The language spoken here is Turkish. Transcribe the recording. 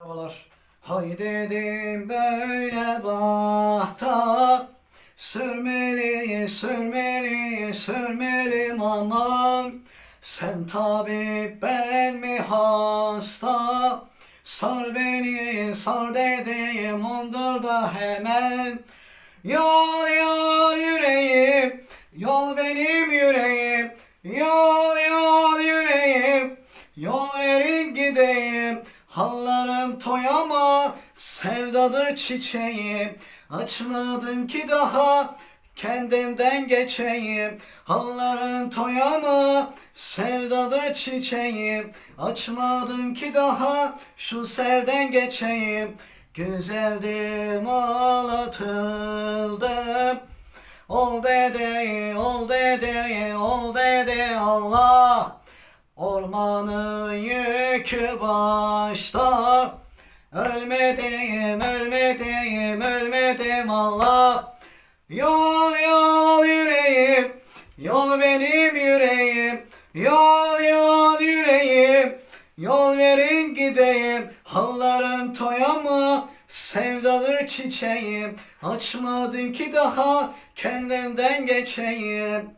Merhabalar. Hay dedim böyle bahta. Sürmeli, sürmeli, sürmeli aman. Sen tabi ben mi hasta? Sar beni, sar dedim ondur da hemen. Yol yol yüreğim, yol benim yüreğim. Yol yol yüreğim, yol verin gideyim Hallarım toyama, sevdadır çiçeğim. Açmadın ki daha, kendimden geçeyim. Halların toyama, sevdadır çiçeğim. Açmadın ki daha, şu serden geçeyim. Güzeldim ağlatıldım. Ol dede, ol dede, ol dede Allah. Ormanın yükü başta. Ölmedim, ölmedim, ölmedim Allah. Yol yol yüreğim, yol benim yüreğim. Yol yol yüreğim, yol verin gideyim. Halların toyama, sevdadır çiçeğim. Açmadın ki daha kendimden geçeyim